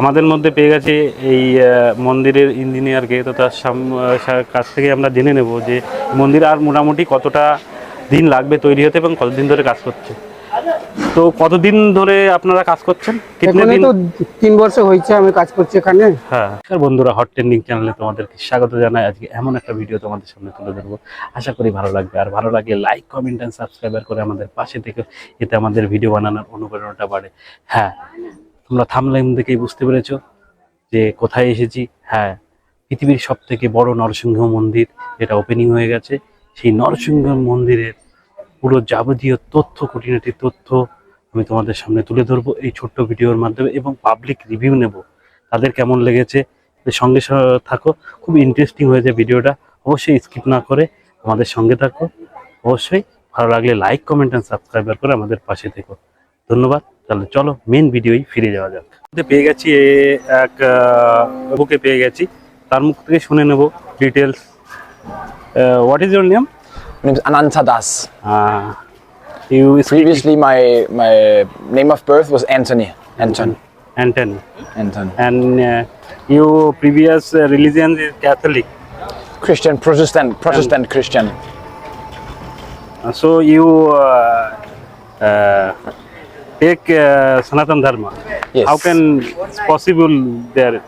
আমাদের মধ্যে পেয়ে গেছে এই মন্দিরের ইঞ্জিনিয়ারকে। তো তার কাছ থেকে আমরা জেনে নেব যে মন্দির আর মোটামুটি কতটা দিন লাগবে তৈরি হতে এবং কতদিন ধরে কাজ করছে। তো কতদিন ধরে আপনারা কাজ করছেন? দিন? তো তিন বছর হয়েছে আমি কাজ করছি এখানে। হ্যাঁ। বন্ধুরা হট ট্রেন্ডিং চ্যানেলে তোমাদেরকে স্বাগত জানাই। আজকে এমন একটা ভিডিও তোমাদের সামনে তুলে ধরবো। আশা করি ভালো লাগবে। আর ভালো লাগলে লাইক কমেন্ট অ্যান্ড সাবস্ক্রাইবার করে আমাদের পাশে থেকে। এতে আমাদের ভিডিও বানানোর অনুপ্রেরণাটা বাড়ে। হ্যাঁ। তোমরা থামলাইন দেখেই বুঝতে পেরেছ যে কোথায় এসেছি। হ্যাঁ পৃথিবীর সব থেকে বড় নরসিংহ মন্দির যেটা ওপেনিং হয়ে গেছে। সেই নরসিংহ মন্দিরের পুরো যাবতীয় তথ্য খুঁটিনাটি তথ্য আমি তোমাদের সামনে তুলে ধরবো এই ছোট্ট ভিডিওর মাধ্যমে এবং পাবলিক রিভিউ নেব। তাদের কেমন লেগেছে? সঙ্গে থাকো, খুব ইন্টারেস্টিং হয়েছে ভিডিওটা। অবশ্যই স্কিপ না করে আমাদের সঙ্গে থাকো। অবশ্যই ভালো লাগলে লাইক কমেন্ট অ্যান্ড সাবস্ক্রাইবার করে আমাদের পাশে থেকো। ধন্যবাদ। তাহলে চলো মেন ভিডিওই ফিরে যাওয়া যাক। পেয়ে গেছি এক বুকে পেয়ে গেছি। তার মুখ থেকে শুনে নেব details what is your name আনান্সা Das you previously my my name of birth was Antony Anton Anton Anton and you previous religion is Catholic খ্রিস্টান প্রোটেস্ট্যান্ট প্রোটেস্ট্যান্ট খ্রিস্টান so you take uh, Sanatan Dharma. Yes. How can it's possible there?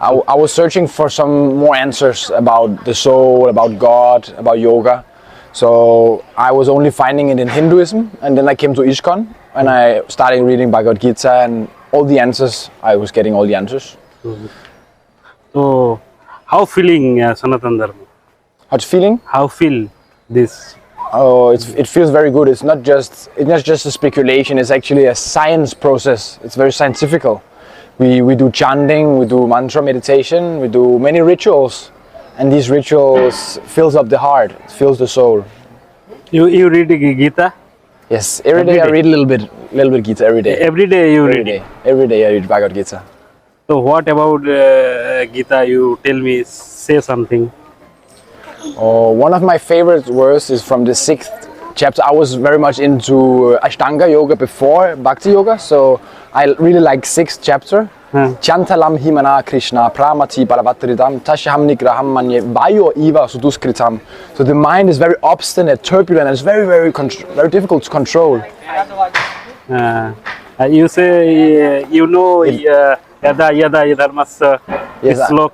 I was searching for some more answers about the soul, about God, about yoga. So I was only finding it in Hinduism, and then I came to ISKCON and I started reading Bhagavad Gita and all the answers. I was getting all the answers. So how feeling uh, Sanatan Dharma? How's feeling? How feel this? Oh, it's, it feels very good. It's not just it's not just a speculation. It's actually a science process. It's very scientifical. We we do chanting, we do mantra meditation, we do many rituals, and these rituals fills up the heart, it fills the soul. You you read the Gita Yes, every Every day I read a little bit, little bit Gita every day. every day. You Every read. day, every day I read Bhagavad Gita. So what about uh, Gita? You tell me. Say something. Oh, one of my favorite verses is from the sixth chapter. I was very much into uh, Ashtanga yoga before Bhakti yoga, so I really like sixth chapter. Hmm. Chantalam himana Krishna pramati balavatridam tashaham nigraham manye vayo iva suduskritam. So the mind is very obstinate, turbulent, and it's very, very, very difficult to control. Uh, uh, you say uh, you know uh, yada yada yadharmasya Yes, this I- slok.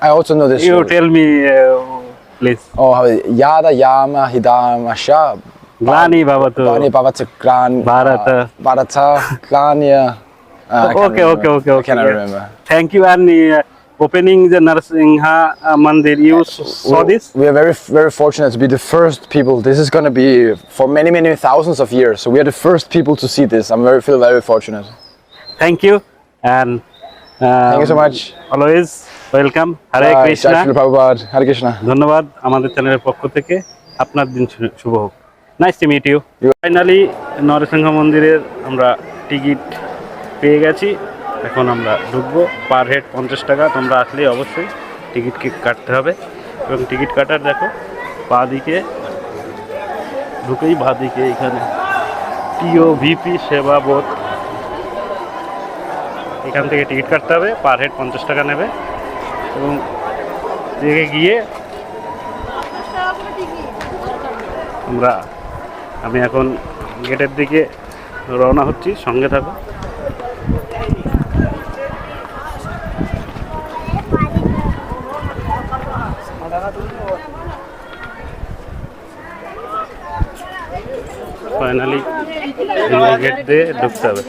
I also know this. You story. tell me, uh, please. Oh, yada yama hidam asha. Glani bhavatu. Vani bhavata gran. Bharata. Bharata glanya. Uh, can't Okay, okay, okay, okay. I cannot remember. Thank you. And uh, opening the Narsingha uh, Mandir, you saw this? We are very, very fortunate to be the first people. This is going to be for many, many thousands of years. So we are the first people to see this. I'm very, feel very fortunate. Thank you. And uh, Thank you so much. Always Jai Shri Prabhupada. Hare Krishna. ধন্যবাদ আমাদের চ্যানেলের পক্ষ থেকে। আপনার দিন শুভ হোক। Nice to meet you finally Narasimha মন্দিরের আমরা টিকিট পেয়ে গেছি। এখন আমরা ঢুকবো। পার হেড পঞ্চাশ টাকা। তোমরা আসলে অবশ্যই টিকিট কাটতে হবে। এবং টিকিট কাটার দেখো বা দিকে ঢুকেই বা দিকে এখানে টিও ভিপি সেবা বোধ। এখান থেকে টিকিট কাটতে হবে। পার হেড পঞ্চাশ টাকা নেবে। এবং দিকে গিয়ে আমরা, আমি এখন গেটের দিকে রওনা হচ্ছি, সঙ্গে থাকো। ফাইনালি গেট দিয়ে ঢুকতে হবে।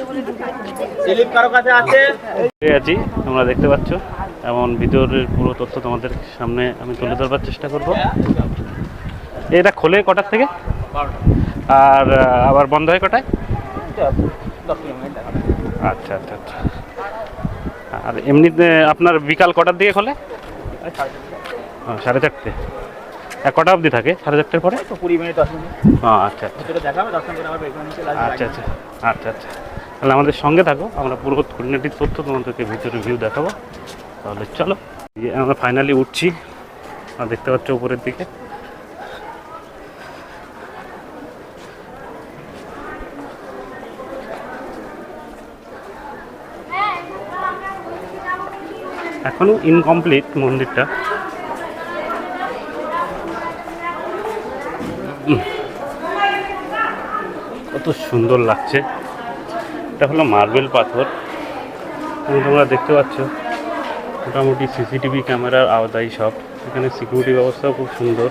আছি, তোমরা দেখতে পাচ্ছ। এমন ভিতরের পুরো তথ্য তোমাদের সামনে আমি তুলে ধরবার চেষ্টা করব। এটা খোলে কটার থেকে? আর আবার বন্ধ হয় কটায়? আচ্ছা আচ্ছা আচ্ছা। আর এমনি আপনার বিকাল কটার দিকে খোলে? সাড়ে চারটে। এক কটা অবধি থাকে? সাড়ে চারটের পরে? কুড়ি মিনিট আচ্ছা আচ্ছা। আচ্ছা আচ্ছা আচ্ছা। তাহলে আমাদের সঙ্গে থাকো আমরা পুরো খুঁটিনাটি তথ্য তোমাদেরকে ভিতরে ভিউ দেখাবো। তাহলে চলো। আমরা ফাইনালি উঠছি। আর দেখতে পাচ্ছ উপরের দিকে। এখনও ইনকমপ্লিট মন্দিরটা। কত সুন্দর লাগছে। এটা হলো মার্বেল পাথর। তোমরা দেখতে পাচ্ছ। মোটামুটি সিসিটিভি ক্যামেরার আওতায় সব। এখানে সিকিউরিটি ব্যবস্থাও খুব সুন্দর।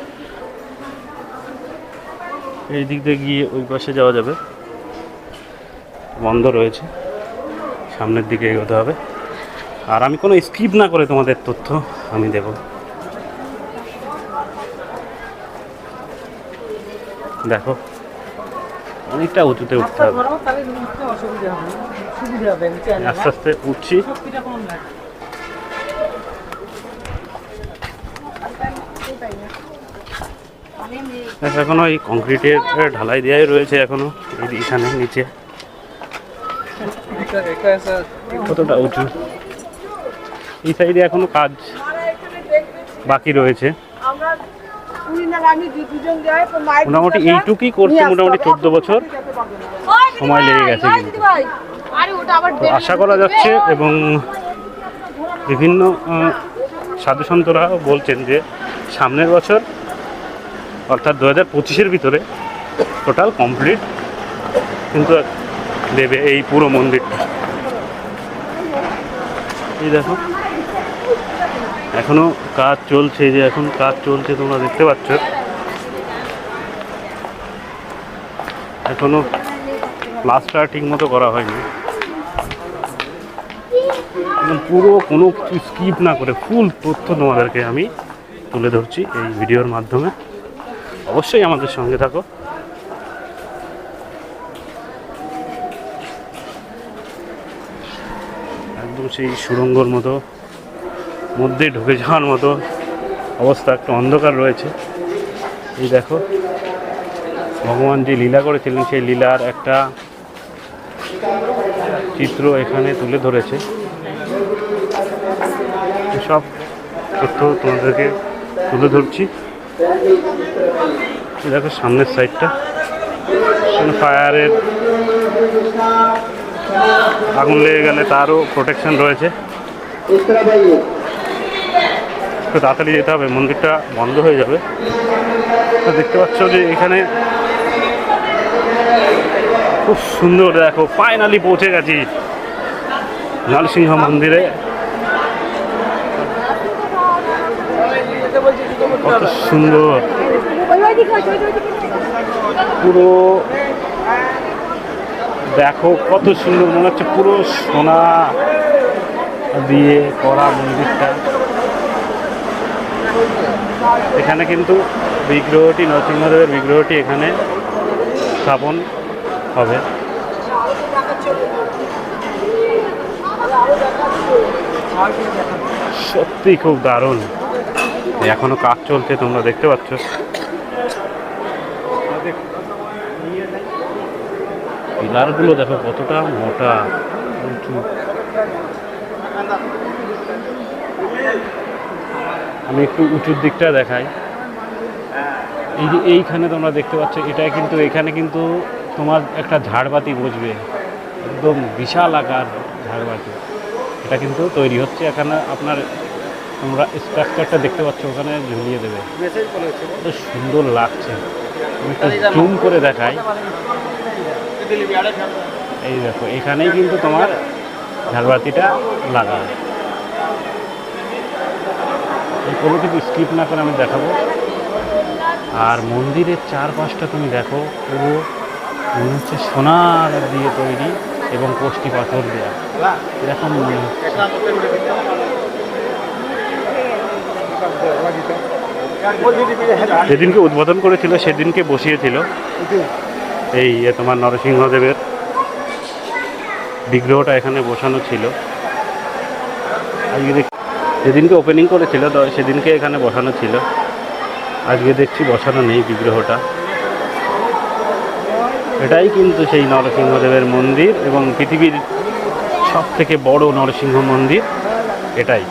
এই দিক দিয়ে গিয়ে ওই পাশে যাওয়া যাবে। বন্ধ রয়েছে। সামনের দিকে এগোতে হবে। আর আমি কোনো স্কিপ না করে তোমাদের তথ্য আমি দেব। দেখো অনেকটা উঁচুতে উঠতে হবে। আস্তে আস্তে উঠছি। এখনও এই কংক্রিটের ঢালাই দেওয়াই রয়েছে এখনও এখানে নিচে। কতটা উঁচু? এই সাইডে এখনও কাজ বাকি রয়েছে। মোটামুটি এইটুকুই আসতে মোটামুটি চোদ্দ বছর। সময় লেগে গেছে কিন্তু। আশা করা যাচ্ছে এবং বিভিন্ন আহ, সাধুসন্তরা বলছেন যে সামনের বছর অর্থাৎ দু হাজার পঁচিশের ভিতরে টোটাল কমপ্লিট কিন্তু দেবে এই পুরো মন্দিরটা এই দেখো, এখনও কাজ চলছে যে এখন কাজ চলছে, তোমরা দেখতে পাচ্ছ। এখনও প্লাস্টার ঠিক মতো করা হয়নি। পুরো কোনো স্কিপ না করে ফুল তথ্য তোমাদেরকে আমি তুলে ধরছি এই ভিডিওর মাধ্যমে। অবশ্যই আমাদের সঙ্গে থাকো। একদম সেই সুড়ঙ্গর মতো, মধ্যে ঢুকে যাওয়ার মতো অবস্থা, একটু অন্ধকার রয়েছে। এই দেখো, ভগবান যে লীলা করেছিলেন, সেই লীলার একটা চিত্র এখানে তুলে ধরেছে। সব তথ্য তোমাদেরকে তুলে ধরছি। দেখো সামনের সাইডটা। ফায়ারের আগুন লেগে গেলে তারও প্রোটেকশন রয়েছে। একটু তাড়াতাড়ি যেতে হবে, মন্দিরটা বন্ধ হয়ে যাবে। দেখতে পাচ্ছ যে এখানে খুব সুন্দর দেখো ফাইনালি পৌঁছে গেছি। নরসিংহ মন্দিরে। কত সুন্দর। পুরো দেখো কত সুন্দর, মনে হচ্ছে পুরো সোনা দিয়ে করা মন্দিরটা। এখানে কিন্তু বিগ্রহটি নরসিংহদেবের বিগ্রহটি এখানে স্থাপন হবে। সত্যি খুব দারুণ। এখনও কাজ চলছে, তোমরা দেখতে পাচ্ছ। পিলারগুলো দেখো কতটা মোটা আমি একটু উঁচুর দিকটা দেখাই। এই যে এইখানে তোমরা দেখতে পাচ্ছ এটা কিন্তু, এখানে কিন্তু তোমার একটা ঝাড়বাতি বসবে। একদম বিশাল আকার ঝাড়বাতি। এটা কিন্তু তৈরি হচ্ছে এখানে আপনার তোমরা স্ট্রাকচারটা দেখতে পাচ্ছ ওখানে ঝুলিয়ে দেবে। কত সুন্দর লাগছে। আমি জুম করে দেখাই। এই দেখো এখানেই কিন্তু তোমার ঝাড়বাতিটা লাগা এই কোনো কিছু স্কিপ না করে আমি দেখাবো। আর মন্দিরের চারপাশটা তুমি দেখো পুরো মনে হচ্ছে সোনার দিয়ে তৈরি এবং কোষ্টি পাথর দেওয়া এরকম মনে হচ্ছে। যেদিনকে উদ্বোধন করেছিল, সেদিনকে বসিয়েছিল। এই তোমার নরসিংহদেবের বিগ্রহটা এখানে বসানো ছিল। আজকে যেদিনকে ওপেনিং করেছিল সেদিনকে এখানে বসানো ছিল। আজকে দেখছি বসানো নেই বিগ্রহটা। এটাই কিন্তু সেই নরসিংহদেবের মন্দির এবং পৃথিবীর সব থেকে বড় নরসিংহ মন্দির, এটাই।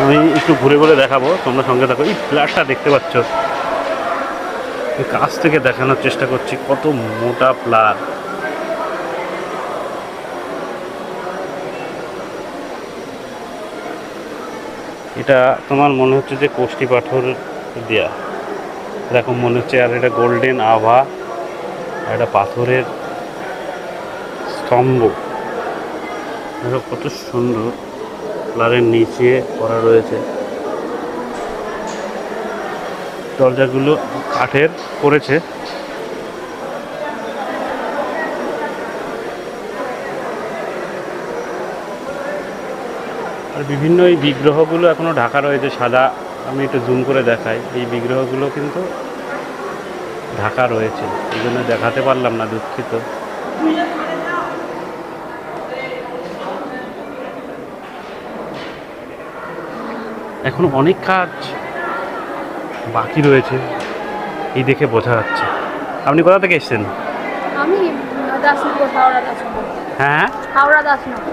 আমি একটু ঘুরে ঘুরে দেখাবো, তোমরা সঙ্গে দেখো এই প্লাসটা দেখতে পাচ্ছ। কাছ থেকে দেখানোর চেষ্টা করছি, কত মোটা প্লাগ এটা তোমার মনে হচ্ছে যে কোষ্টি পাথর দেয়া। এরকম মনে হচ্ছে, আর এটা গোল্ডেন আভা, আর এটা পাথরের স্তম্ভ। কত সুন্দর। কালারের নিচে করা রয়েছে। দরজাগুলো কাঠের করেছে। আর বিভিন্ন এই বিগ্রহগুলো এখনও ঢাকা রয়েছে, সাদা। আমি একটু জুম করে দেখাই। এই বিগ্রহগুলো কিন্তু ঢাকা রয়েছে। এই জন্য দেখাতে পারলাম না, দুঃখিত। এখন অনেক কাজ বাকি রয়েছে। এই দেখে বোঝা যাচ্ছে। আপনি কোথা থেকে এসেছেন? আমি দাসনগর হাওড়া দাসনগর। হ্যাঁ হাওড়া দাসনগর।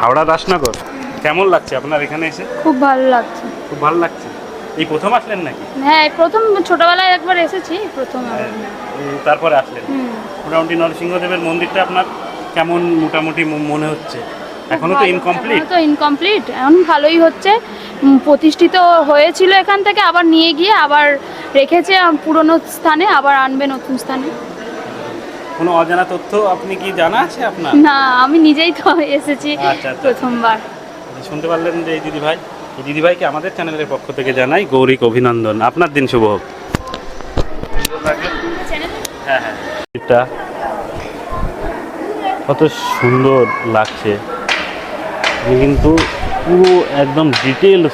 হাওড়া দাসনগর? কেমন লাগছে আপনার এখানে এসে? খুব ভালো লাগছে। খুব ভালো লাগছে। এই প্রথম আসলেন নাকি? হ্যাঁ প্রথম ছোটবেলায় একবার এসেছি প্রথম তারপরে আসলেন। মোটামুটি নরসিংহদেবের মন্দিরটা আপনার কেমন মোটামুটি মনে হচ্ছে? এখনও তো ইনকমপ্লিট তো ইনকমপ্লিট এখন ভালোই হচ্ছে। প্রতিষ্ঠিত হয়েছিল এখান থেকে আবার নিয়ে গিয়ে আবার রেখেছে পুরনো স্থানে আবার আনবে নতুন স্থানে। কোনো অজানা তথ্য আপনি কি জানা আছে আপনার? না আমি নিজেই তো এসেছি আচ্ছা, আচ্ছা। প্রথমবার। শুনতে পারলেন যে এই দিদিভাই? এই দিদিভাইকে আমাদের চ্যানেলের পক্ষ থেকে জানাই গৌরিক অভিনন্দন। আপনার দিন শুভ হোক। হ্যাঁ হ্যাঁ। কত সুন্দর লাগছে। আমি কিন্তু পুরো একদম ডিটেলস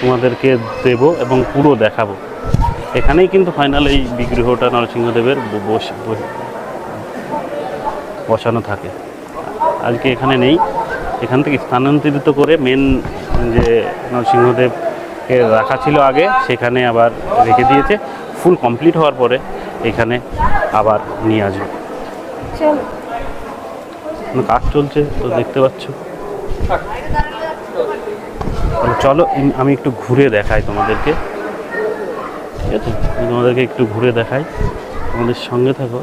তোমাদেরকে দেব এবং পুরো দেখাবো। এখানেই কিন্তু ফাইনাল এই বিগ্রহটা নরসিংহদেবের বস- বস- বসানো থাকে। আজকে এখানে নেই। এখান থেকে স্থানান্তরিত করে মেন যে নরসিংহদেবকে রাখা ছিল আগে সেখানে আবার রেখে দিয়েছে। ফুল কমপ্লিট হওয়ার পরে এখানে আবার নিয়ে আসবে। কাজ চলছে তো দেখতে পাচ্ছ? চলো আমি একটু ঘুরে দেখাই তোমাদেরকে। ঠিক আছে? তোমাদেরকে একটু ঘুরে দেখাই। তোমাদের সঙ্গে থাকো।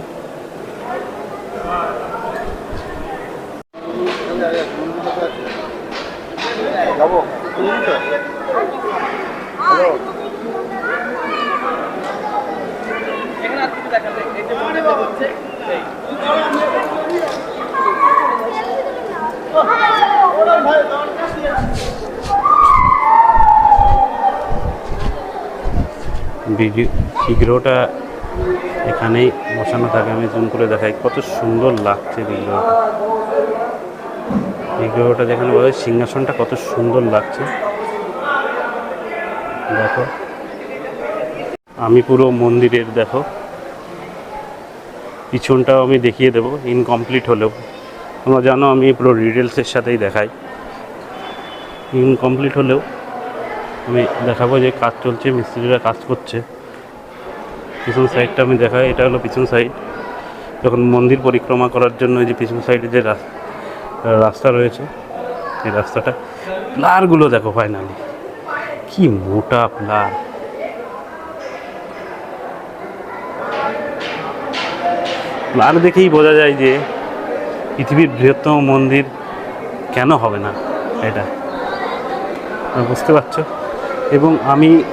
বিগ্রহটা এখানেই বসানো থাকে। আমি জুম করে দেখাই কত সুন্দর লাগছে বিগ্রহটা বিগ্রহটা যেখানে বলে সিংহাসনটা কত সুন্দর লাগছে। দেখো। আমি পুরো মন্দিরের, দেখো। পিছনটাও আমি দেখিয়ে দেবো ইনকমপ্লিট হলেও। তোমরা জানো আমি পুরো ডিটেলসের সাথেই দেখাই। ইনকমপ্লিট হলেও আমি দেখাবো যে কাজ চলছে, মিস্ত্রিরা কাজ করছে। পিছন সাইডটা আমি দেখাই, এটা হলো পিছন সাইড। যখন মন্দির পরিক্রমা করার জন্য যে পিছন সাইডে যে রাস- রাস্তা রয়েছে, এই রাস্তাটা প্লারগুলো দেখো ফাইনালি কি মোটা প্লার প্লার দেখেই বোঝা যায় যে পৃথিবীর বৃহত্তম মন্দির কেন হবে না, এটা। বুঝতে পারছ? এবং আমি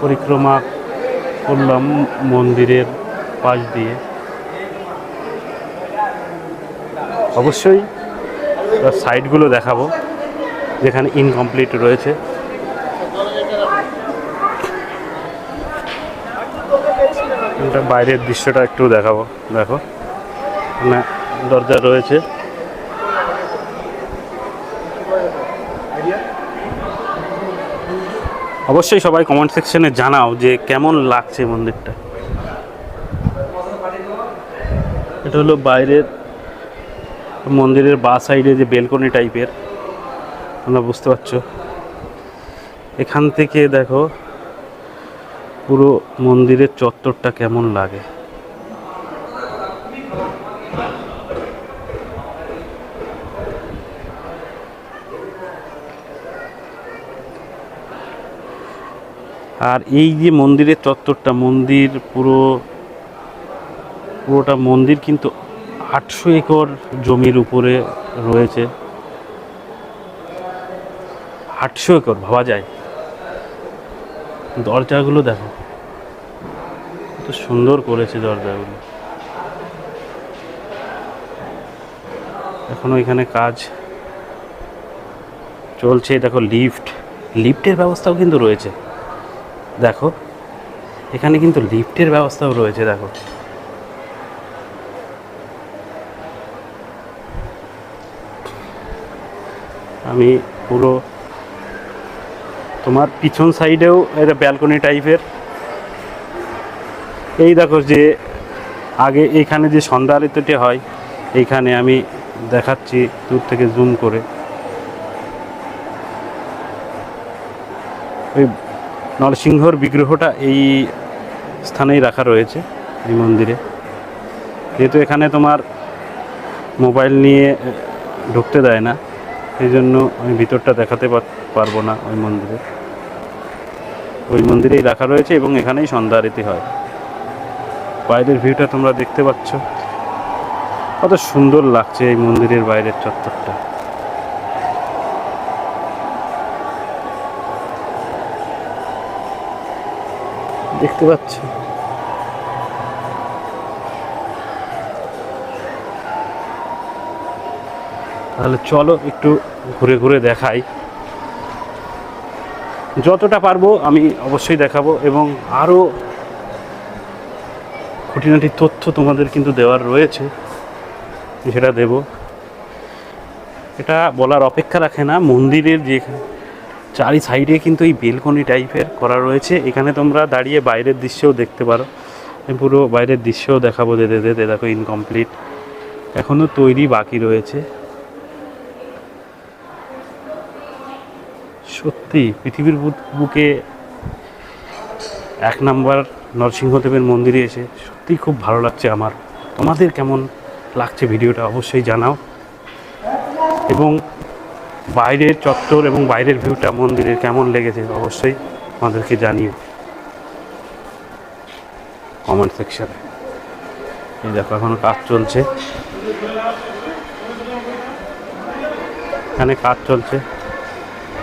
পরিক্রমা করলাম মন্দিরের পাশ দিয়ে। অবশ্যই তার সাইডগুলো দেখাবো, যেখানে ইনকমপ্লিট রয়েছে। বাইরের দৃশ্যটা একটু দেখাবো, দেখো। দরজা রয়েছে। অবশ্যই সবাই কমেন্ট সেকশনে জানাও যে কেমন লাগছে মন্দিরটা। এটা হলো বাইরের মন্দিরের বা সাইডে যে বেলকনি টাইপের আমরা বুঝতে পারছ। এখান থেকে দেখো পুরো মন্দিরের চত্বরটা কেমন লাগে। আর এই যে মন্দিরের চত্বরটা, মন্দির পুরো, পুরোটা মন্দির কিন্তু আটশো একর জমির উপরে রয়েছে। আটশো একর, ভাবা যায়। দরজাগুলো দেখো, কত সুন্দর করেছে দরজাগুলো। এখনও এখানে কাজ চলছে। দেখো, লিফট, লিফটের ব্যবস্থাও কিন্তু রয়েছে। দেখো, এখানে কিন্তু লিফটের ব্যবস্থাও রয়েছে, দেখো। আমি পুরো তোমার পিছন সাইডেও এটা ব্যালকনি টাইপের এই দেখো যে আগে এইখানে যে সন্ধ্যা আরতিটি হয়, এইখানে আমি দেখাচ্ছি দূর থেকে জুম করে। ওই নরসিংহর বিগ্রহটা এই স্থানেই রাখা রয়েছে এই মন্দিরে। যেহেতু এখানে তোমার মোবাইল নিয়ে ঢুকতে দেয় না সেই জন্য আমি ভিতরটা দেখাতে পার- পারব না ওই মন্দিরে। ওই মন্দিরেই রাখা রয়েছে এবং এখানেই সন্ধ্যা আরতি হয়। বাইরের ভিউটা তোমরা দেখতে পাচ্ছ। কত সুন্দর লাগছে এই মন্দিরের বাইরের চত্বরটা। দেখতে পাচ্ছ। তাহলে চলো একটু ঘুরে ঘুরে দেখাই। যতটা পারব আমি অবশ্যই দেখাবো এবং আরও খুঁটিনাটি তথ্য তোমাদের কিন্তু দেওয়ার রয়েছে সেটা দেব। এটা বলার অপেক্ষা রাখে না, মন্দিরের যে চারি সাইডে কিন্তু এই বেলকনি টাইপের করা রয়েছে। এখানে তোমরা দাঁড়িয়ে বাইরের দৃশ্যও দেখতে পারো। পুরো বাইরের দৃশ্যও দেখাবো দে দে দেখো ইনকমপ্লিট এখনও তৈরি বাকি রয়েছে। সত্যি, পৃথিবীর বুকে এক নাম্বার নরসিংহদেবের মন্দিরে এসে সত্যি খুব ভালো লাগছে আমার। তোমাদের কেমন লাগছে ভিডিওটা অবশ্যই জানাও। এবং বাইরের চত্বর এবং বাইরের ভিউটা মন্দিরের কেমন লেগেছে অবশ্যই আমাদেরকে জানিও কমেন্ট সেকশনে এই দেখো এখনও কাজ চলছে। এখানে কাজ চলছে।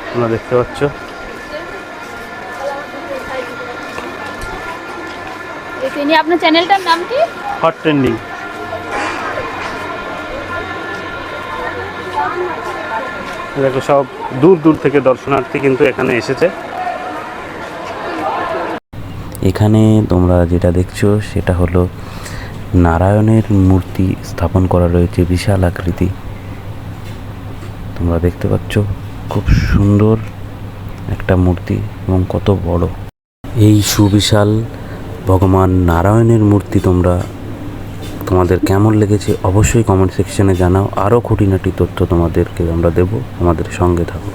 তোমরা দেখতে পাচ্ছ। আপনার চ্যানেলটার নাম কি? হট ট্রেন্ডিং দেখো, সব দূর দূর থেকে দর্শনার্থী কিন্তু এখানে এসেছে। এখানে তোমরা যেটা দেখছ, সেটা হলো নারায়ণের মূর্তি স্থাপন করা রয়েছে বিশাল আকৃতি। তোমরা দেখতে পাচ্ছ, খুব সুন্দর একটা মূর্তি এবং কত বড়। এই সুবিশাল ভগবান নারায়ণের মূর্তি তোমরা তোমাদের কেমন লেগেছে অবশ্যই কমেন্ট সেকশনে জানাও। আরও খুঁটিনাটি তথ্য তোমাদেরকে আমরা দেব। আমাদের সঙ্গে থাকো।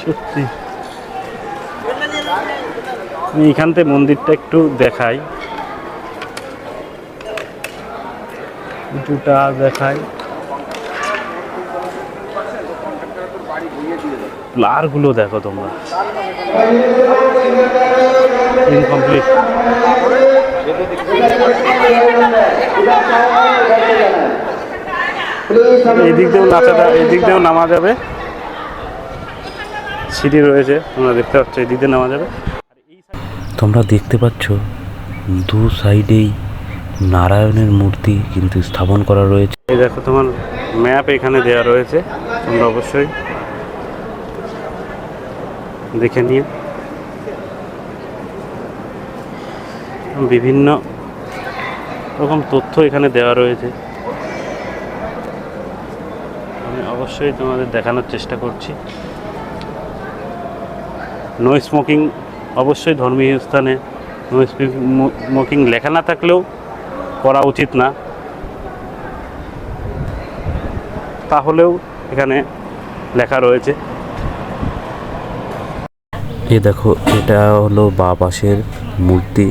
সত্যি। এখান থেকে মন্দিরটা একটু দেখাই। দেখাই প্লারগুলো দেখো তোমরা। ইনকমপ্লিট এই দিক দিয়েও নাচা যা- এই দিক দিয়েও নামা যাবে। সিঁড়ি রয়েছে তোমরা দেখতে পাচ্ছ এই দিক দিয়ে নামা যাবে। তোমরা দেখতে পাচ্ছ দু সাইডেই নারায়ণের মূর্তি কিন্তু স্থাপন করা রয়েছে। এই দেখো তোমার ম্যাপ এখানে দেওয়া রয়েছে তোমরা অবশ্যই দেখে নিয়ে। বিভিন্ন রকম তথ্য এখানে দেওয়া রয়েছে। আমি অবশ্যই তোমাদের দেখানোর চেষ্টা করছি। নো স্মোকিং অবশ্যই ধর্মীয় স্থানে। নো স্মোকিং লেখা না থাকলেও করা উচিত না। তাহলেও এখানে লেখা রয়েছে। এ দেখো এটা হলো বা পাশের মূর্তি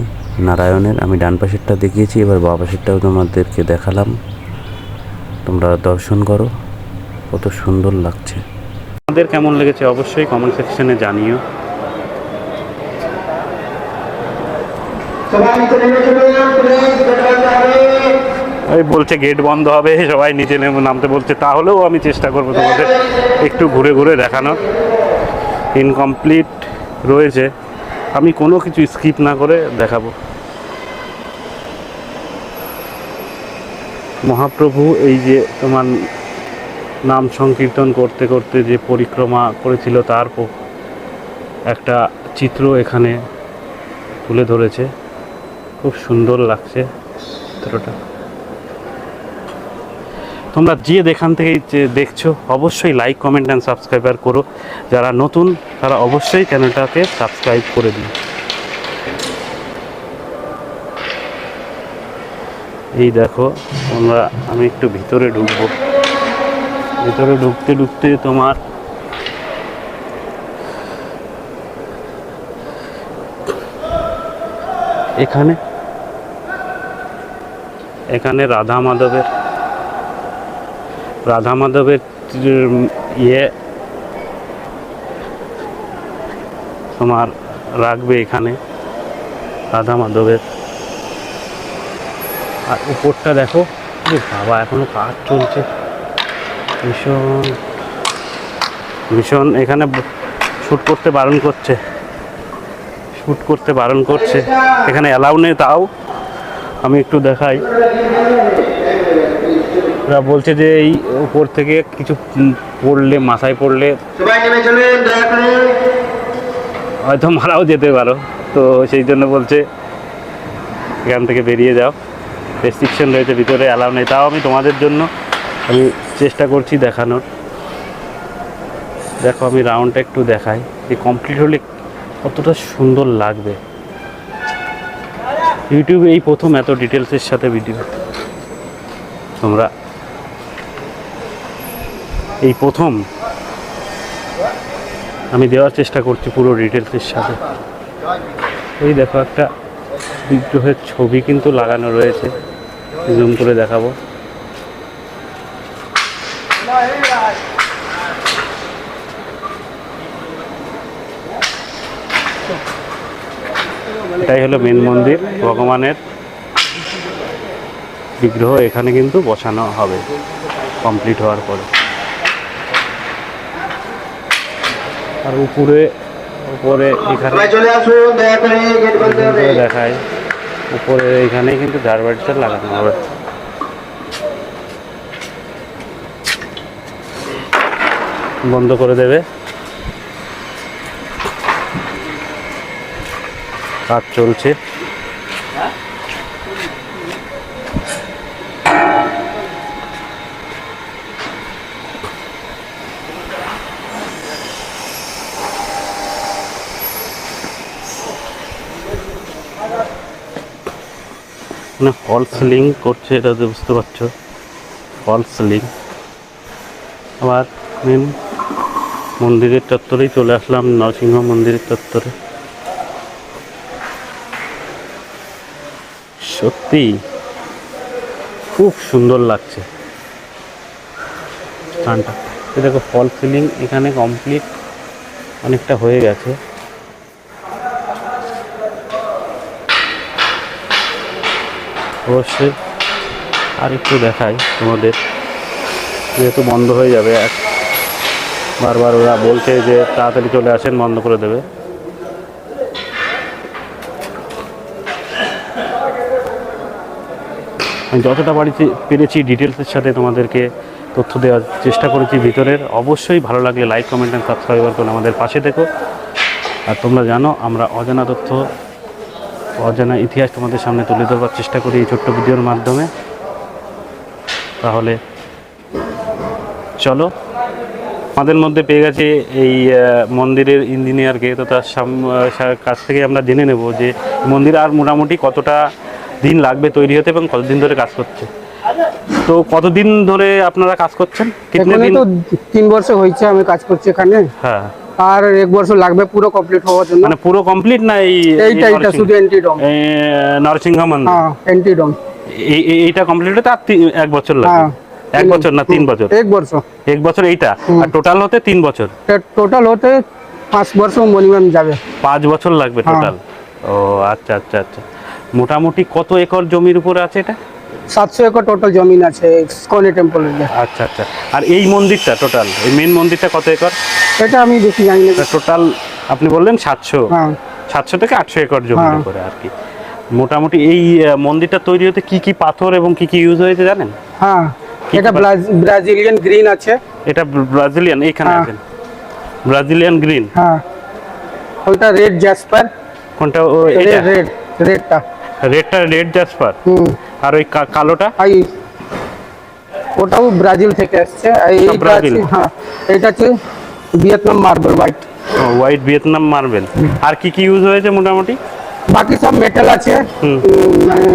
নারায়ণের। আমি ডান পাশেরটা দেখিয়েছি এবার বা পাশেরটাও তোমাদেরকে দেখালাম। তোমরা দর্শন করো কত সুন্দর লাগছে। আমাদের কেমন লেগেছে অবশ্যই কমেন্ট সেকশনে জানিও। এই বলছে গেট বন্ধ হবে সবাই নিচে নেমে নামতে বলছে তাহলেও আমি চেষ্টা করব তোমাদের একটু ঘুরে ঘুরে দেখানোর। ইনকমপ্লিট রয়েছে, আমি কোনো কিছু স্কিপ না করে দেখাবো। মহাপ্রভু, এই যে তোমার নাম সংকীর্তন করতে করতে যে পরিক্রমা করেছিল তার একটা চিত্র এখানে তুলে ধরেছে। খুব সুন্দর লাগছে চিত্রটা। তোমরা যে দেখান থেকে যে দেখছ, অবশ্যই লাইক কমেন্ট অ্যান্ড সাবস্ক্রাইবার করো। যারা নতুন, তারা অবশ্যই চ্যানেলটাকে সাবস্ক্রাইব করে দিন এই দেখো, তোমরা, আমি একটু ভিতরে ঢুকবো। ভিতরে ঢুকতে ঢুকতে তোমার এখানে এখানে রাধা মাধবের রাধা মাধবের ইয়ে তোমার রাখবে এখানে রাধা মাধবের আর উপরটা দেখো বাবা, এখনও কাজ চলছে। ভীষণ ভীষণ, এখানে শ্যুট করতে বারণ করছে। শ্যুট করতে বারণ করছে। এখানে অ্যালাউ নেই, তাও আমি একটু দেখাই। ওরা বলছে যে এই উপর থেকে কিছু পড়লে মাথায় পড়লে হয়তো মারাও যেতে পারো। তো সেই জন্য বলছে এখান থেকে বেরিয়ে যাও। রেস্ট্রিকশন রয়েছে ভিতরে অ্যালাউ নেই। তাও আমি তোমাদের জন্য আমি চেষ্টা করছি দেখানোর। দেখো আমি রাউন্ডটা একটু দেখাই। যে কমপ্লিট হলে কতটা সুন্দর লাগবে। ইউটিউবে এই প্রথম এত ডিটেলসের সাথে ভিডিও তোমরা এই প্রথম। আমি দেওয়ার চেষ্টা করছি পুরো ডিটেলসের সাথে। এই দেখো একটা বিগ্রহের ছবি কিন্তু লাগানো রয়েছে। জুম করে দেখাবো। এটাই হলো মেন মন্দির, ভগবানের বিগ্রহ। এখানে কিন্তু বসানো হবে কমপ্লিট হওয়ার পরে। আর উপরে উপরে এখানে দেখায় উপরে এখানে কিন্তু ঝাড়বাড়িটা লাগানো হবে। বন্ধ করে দেবে। কাজ চলছে। মানে ফল সিলিং করছে এটা তো বুঝতে পারছ। ফল সিলিং আবার মেন মন্দিরের চত্বরেই চলে আসলাম, নরসিংহ মন্দিরের চত্বরে। সত্যি, খুব সুন্দর লাগছে। স্থানটা। দেখো ফল সিলিং এখানে কমপ্লিট অনেকটা হয়ে গেছে। অবশ্যই। আর একটু দেখাই তোমাদের। যেহেতু বন্ধ হয়ে যাবে, এক বারবার ওরা বলছে যে তাড়াতাড়ি চলে আসেন, বন্ধ করে দেবে। আমি যতটা বাড়িতে পেরেছি ডিটেলসের সাথে তোমাদেরকে তথ্য দেওয়ার চেষ্টা করেছি ভিতরের। অবশ্যই ভালো লাগলে লাইক কমেন্ট অ্যান্ড সাবস্ক্রাইবার করে আমাদের পাশে দেখো আর তোমরা জানো, আমরা অজানা তথ্য অজানা ইতিহাস তোমাদের সামনে তুলে ধরবার চেষ্টা করি এই ছোট্ট ভিডিওর মাধ্যমে। তাহলে চলো। আমাদের মধ্যে পেয়ে গেছে এই মন্দিরের ইঞ্জিনিয়ারকে তো তার সাম- কাছ থেকে আমরা জেনে নেব যে মন্দির আর মোটামুটি কতটা দিন লাগবে তৈরি হতে এবং কতদিন ধরে কাজ করছে। তো কতদিন ধরে আপনারা কাজ করছেন? তিন বছর হয়েছে আমি কাজ করছি এখানে। হ্যাঁ। আর এক বছর লাগবে পুরো কমপ্লিট হওয়ার জন্য। মানে পুরো কমপ্লিট না এই এইটা এই এইটা শুধু এন্টিডম এই, নরসিংহ মন্দির হ্যাঁ এই- এইটা কমপ্লিট হতে আর এক বছর লাগবে। হ্যাঁ। এক বছর না তিন বছর? এক বছর। এক বছর এইটা? আর টোটাল হতে তিন বছর? টোটাল হতে পাঁচ বছর মিনিমাম যাবে। পাঁচ বছর লাগবে হ্যাঁ। টোটাল ও আচ্ছা আচ্ছা আচ্ছা। মোটামুটি কত একর জমির উপরে আছে এটা? সাতশো একর টোটাল জমিন আছে স্কনে টেম্পলের আচ্ছা আচ্ছা। আর এই মন্দিরটা টোটাল এই মেন মন্দিরটা কত একর? এটা আমি বেশি জানি না। টোটাল আপনি বললেন সাতশো। হ্যাঁ। সাতশো থেকে আটশো একর জমির হ্যাঁ। উপরে আর কি। মোটামুটি এই মন্দিরটা তৈরি হতে কি কি পাথর এবং কি কি ইউজ হয়েছে জানেন? হ্যাঁ এটা ব্রাজিলিয়ান গ্রিন আছে। এটা ব্রাজিলিয়ান এইখানে হ্যাঁ। আছেন। Brazilian green. হ্যাঁ। ওইটা রেড জ্যাসপার কোনটা? রেড রেডটা রেডটা রেড জাসপার। হুম। আর ওই কালোটা? আর এই ওটাও ব্রাজিল থেকে আসছে। এইটা ব্রাজিল। হ্যাঁ এটা আছে Vietnam marble white. White Vietnam marble. আর কি কি ইউজ হয়েছে মোটামুটি? বাকি সব মেটাল আছে। মানে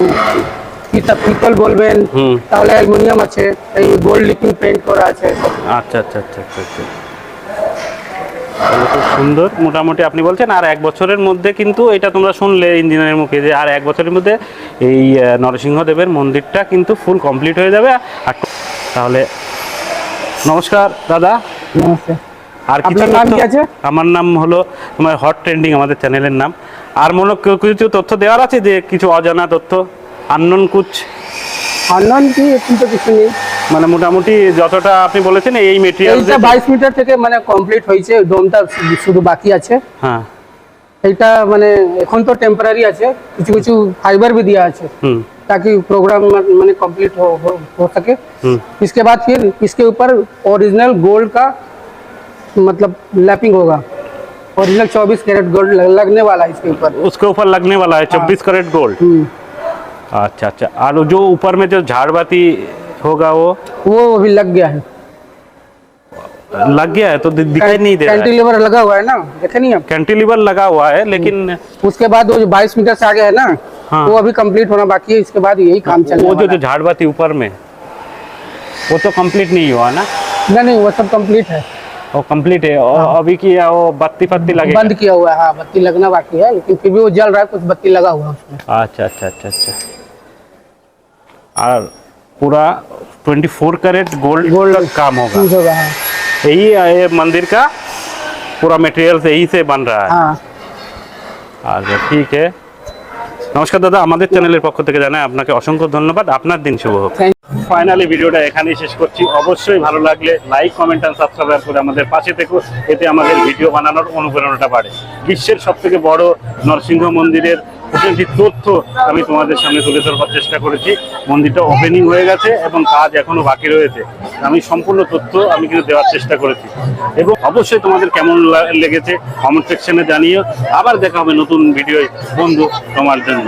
পিতল বলবেন। তাহলে অ্যালুমিনিয়াম আছে এই গোল্ড লিকুইড পেইন্ট করা আছে। আচ্ছা আচ্ছা আচ্ছা আচ্ছা আচ্ছা। খুব সুন্দর। মোটামুটি আপনি বলছেন আর এক বছরের মধ্যে কিন্তু এটা তোমরা শুনলে ইঞ্জিনিয়ারের মুখে যে আর এক বছরের মধ্যে এই নরসিংহদেবের মন্দিরটা কিন্তু ফুল কমপ্লিট হয়ে যাবে। আর তাহলে নমস্কার দাদা। আর কিছু নাম কি আছে? আমার নাম হলো তোমার হট ট্রেন্ডিং আমাদের চ্যানেলের নাম। আর মনে কিছু তথ্য দেওয়ার আছে যে কিছু অজানা তথ্য? আননোন কুচ আনন্দ কি? এখন তো কিছু নেই। মানে মোটামুটি যতটা আপনি বলেছেন এই মেটেরিয়াল এইটা বাইশ মিটার থেকে মানে কমপ্লিট হয়েছে ডোমটা শুধু- শুধু বাকি আছে হ্যাঁ এইটা মানে এখন তো টেম্পোরারি আছে কিছু কিছু फाइबर भी दिया আছে হুম ताकि प्रोग्राम मैंने कंप्लीट हो, हो हो सके हम्म। इसके बाद फिर इसके ऊपर ओरिजिनल गोल्ड का मतलब लैपिंग होगा ओरिजिनल 24 कैरेट गोल्ड लगने वाला है इसके ऊपर उसके ऊपर लगने वाला है चौबीस कैरेट गोल्ड हम्म, अच्छा अच्छा और जो ऊपर में जो झाड़बाती होगा वो? वो अभी लग गया है। लग गया है तो दिखाई नहीं दे रहा कैंटिलीवर लगा हुआ है ना? देखे नहीं आप? कैंटिलीवर लगा हुआ है लेकिन उसके बाद वो जो 22 मीटर से आगे है ना हाँ। वो अभी कंप्लीट होना बाकी है इसके बाद यही काम चलने वो जो जो झाड़बाती ऊपर में वो तो कंप्लीट नहीं हुआ ना? नहीं नहीं वो सब कंप्लीट है। वो कंप्लीट है और हाँ। अभी की वो बत्ती फत्ती लगेगा बंद किया हुआ है हाँ बत्ती लगना बाकी है लेकिन फिर भी वो जल रहा है कुछ बत्ती लगा हुआ है उसमें। अच्छा अच्छा अच्छा अच्छा। और पूरा 24 कैरेट गोल्ड Gold का काम होगा यूज होगा हाँ यही ये मंदिर का पूरा मटेरियल यही से बन रहा है हाँ আচ্ছা ঠিক আছে নমস্কার দাদা আমাদের চ্যানেলের পক্ষ থেকে জানাই আপনাকে অসংখ্য ধন্যবাদ আপনার দিন শুভ হোক Thank ফাইনালি ভিডিওটা এখানেই শেষ করছি অবশ্যই ভালো লাগলে লাইক কমেন্ট আর সাবস্ক্রাইব করে আমাদের পাশে থেকো এতে আমাদের ভিডিও বানানোর অনুপ্রেরণাটা বাড়ে বিশ্বের সব থেকে বড় নরসিংহ মন্দিরের অথেন্টিক তথ্য আমি তোমাদের সামনে তুলে ধরবার চেষ্টা করেছি। মন্দিরটা ওপেনিং হয়ে গেছে এবং কাজ এখনও বাকি রয়েছে। আমি সম্পূর্ণ তথ্য আমি কিন্তু দেওয়ার চেষ্টা করেছি। এবং অবশ্যই তোমাদের কেমন লেগেছে কমেন্ট সেকশনে জানিও। আবার দেখা হবে নতুন ভিডিও বন্ধু, তোমার জন্য।